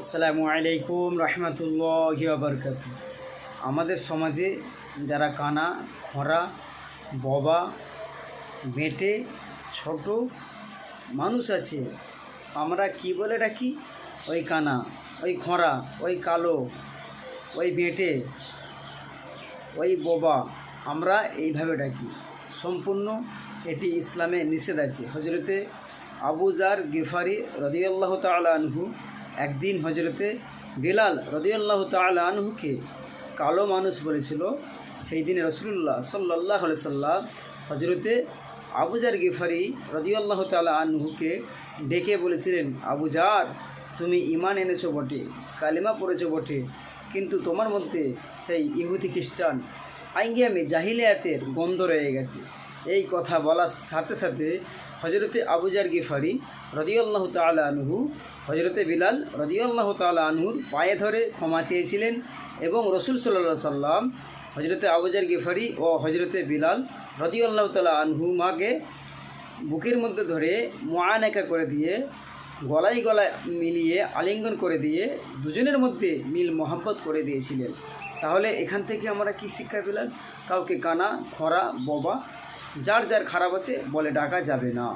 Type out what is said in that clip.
আসসালামু আলাইকুম রহমতুল্লাহ বরকাত আমাদের সমাজে যারা কানা, খরা, ববা বেঁটে ছোট মানুষ আছে, আমরা কি বলে ডাকি? ওই কানা, ওই খরা, ওই কালো, ওই বেঁটে ওই বোবা, আমরা এইভাবে ডাকি। সম্পূর্ণ এটি ইসলামে নিষেধ আছে। হজরতে আবুজার গেফারি রদিয়াল্লাহ তালা আনহু একদিন হজরতে বিলাল রদিয়াল্লাহ তালা আনহুকে কালো মানুষ বলেছিল, সেই দিনে রসুল্লাহ সাল্লাহ সাল্লাম হজরতে আবুজার গেফারি রদিয়াল্লাহ তালা আনহুকে ডেকে বলেছিলেন আবুজার তুমি ইমান এনেছো বটে, কালিমা পড়েছো বটে, কিন্তু তোমার মধ্যে সেই ইহুদি খ্রিস্টান আইঙ্গিয়ামে জাহিলিয়াতের গন্ধ রয়ে গেছে। এই কথা বলার সাথে সাথে হজরতে আবুজার গিফারি রদিয়াল্লাহ তালা আনহু হজরতে বিলাল রদিয়াল্লাহ তালা আনহুর পায়ে ধরে ক্ষমা চেয়েছিলেন এবং রসুল সাল্লা সাল্লাম হজরতে আবুজার গিফারি ও হজরতে বিলাল রদিয়াল্লাহ তালা আনহু মাকে বুকের মধ্যে ধরে মোয়ানেকা করে দিয়ে, গলায় গলায় মিলিয়ে আলিঙ্গন করে দিয়ে দুজনের মধ্যে মিল মোহাম্মত করে দিয়েছিলেন। তাহলে এখান থেকে আমরা কি শিক্ষা পেলাম? কাউকে কানা, খরা, ববা যার যার খারাপ আছে বলে ডাকা যাবে না।